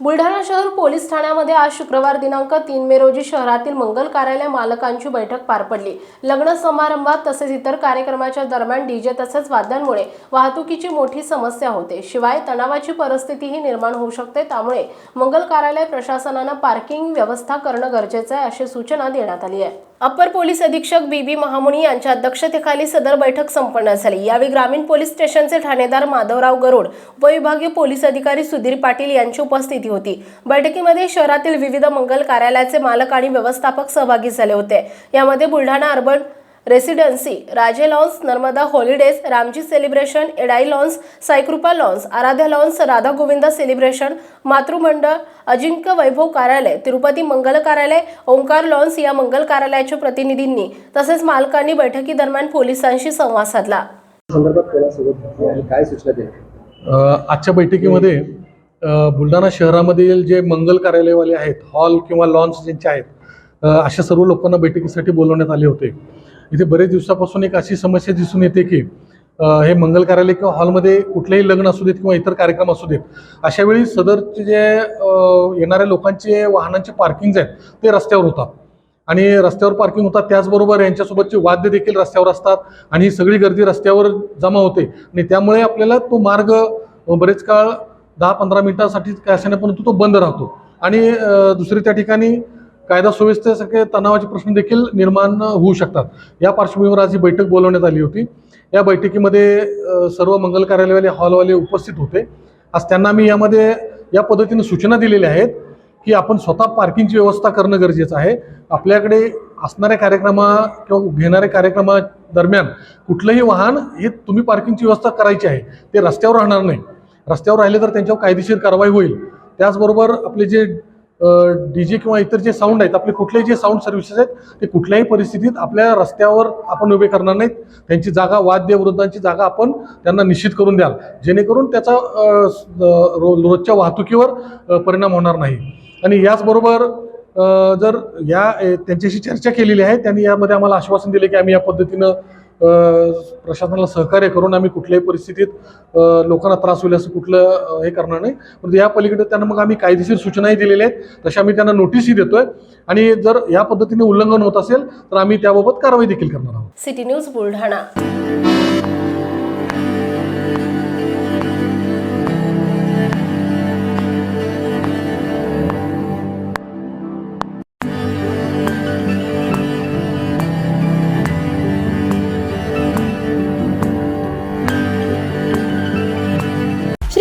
बुलढाणा शहर पोलीस ठाण्यामध्ये आज शुक्रवार दिनांक तीन मे रोजी शहरातील मंगल कार्यालय मालकांची बैठक पार पडली. लग्न समारंभात तसेच इतर कार्यक्रमाच्या दरम्यान डीजे तसेच वाद्यांमुळे वाहतुकीची मोठी समस्या होते. शिवाय तणावाची परिस्थितीही निर्माण होऊ शकते. त्यामुळे मंगल कार्यालय प्रशासनानं पार्किंग व्यवस्था करणं गरजेचं आहे अशी सूचना देण्यात आली आहे. अपर पोलीस अधीक्षक बी बी महामुनी यांच्या अध्यक्षतेखाली सदर बैठक संपन्न झाली. यावेळी ग्रामीण पोलीस स्टेशनचे ठाणेदार माधवराव गरुड उपविभागीय पोलीस अधिकारी सुधीर पाटील यांची उपस्थिती होती. बैठकीमध्ये शहरातील विविध मंगल कार्यालयाचे मालक आणि व्यवस्थापक सहभागी झाले होते. यामध्ये Buldhana urban residency Raje lawns Narmada holidays Ramji celebration एडाई lawns Saikrupa lawns Aaradhya lawns Radha Govind celebration Matrumandal Ajinkya Vaibhav कार्यालय तिरुपती मंगल कार्यालय ओंकार लॉन्स या मंगल कार्यालयाच्या प्रतिनिधींनी तसेच मालकांनी बैठकीदरम्यान पोलिसांशी संवाद साधला. आजच्या बैठकीमध्ये बुलढाणा शहरामधील जे मंगल कार्यालयवाले आहेत हॉल किंवा लॉन्स ज्यांचे आहेत अशा सर्व लोकांना बैठकीसाठी बोलवण्यात आले होते. इथे बरेच दिवसापासून एक अशी समस्या दिसून येते की हे मंगल कार्यालय किंवा हॉलमध्ये कुठलेही लग्न असू देत किंवा इतर कार्यक्रम असू देत अशा वेळी सदरचे जे येणाऱ्या लोकांचे वाहनांचे पार्किंग आहेत ते रस्त्यावर होतात. आणि रस्त्यावर पार्किंग होतात त्याचबरोबर यांच्यासोबतचे वाद्य देखील रस्त्यावर असतात आणि ही सगळी गर्दी रस्त्यावर जमा होते. आणि त्यामुळे आपल्याला तो मार्ग बरेच काळ दहा पंधरा मिनिटांसाठी काय असेना परंतु तो बंद राहतो. आणि दुसरी त्या ठिकाणी कायदा सुव्यवस्थेसारखे तणावाचे प्रश्न देखील निर्माण होऊ शकतात. या पार्श्वभूमीवर आज ही बैठक बोलवण्यात आली होती. या बैठकीमध्ये सर्व मंगल कार्यालयवाले हॉलवाले उपस्थित होते. आज त्यांना मी यामध्ये या पद्धतीने सूचना दिलेल्या आहेत की आपण स्वतः पार्किंगची व्यवस्था करणं गरजेचं आहे. आपल्याकडे असणाऱ्या कार्यक्रमा किंवा घेणाऱ्या कार्यक्रमा दरम्यान कुठलंही वाहन हे तुम्ही पार्किंगची व्यवस्था करायची आहे. ते रस्त्यावर राहणार नाही. रस्त्यावर राहिले तर त्यांच्यावर कायदेशीर कारवाई होईल. त्याचबरोबर आपले जे डी जे किंवा इतर जे साऊंड आहेत आपले कुठलेही जे साऊंड सर्व्हिसेस आहेत ते कुठल्याही परिस्थितीत आपल्या रस्त्यावर आपण उभे करणार नाहीत. त्यांची जागा वाद्य वृद्धांची जागा आपण त्यांना निश्चित करून द्याल. जेणेकरून त्याचा रो रोजच्या वाहतुकीवर परिणाम होणार नाही. आणि याचबरोबर जर या त्यांच्याशी चर्चा केलेली आहे त्यांनी यामध्ये आम्हाला आश्वासन दिले की आम्ही या पद्धतीनं प्रशासनाला सहकार्य करून आम्ही कुठल्याही परिस्थितीत लोकांना त्रास होईल असं कुठलं हे करणार नाही. परंतु या पलीकडे त्यांना मग आम्ही कायदेशीर सूचनाही दिलेल्या आहेत. तशा आम्ही त्यांना नोटीसही देतोय. आणि जर या पद्धतीने उल्लंघन होत असेल तर आम्ही त्याबाबत कारवाई देखील करणार आहोत. City news Buldhana.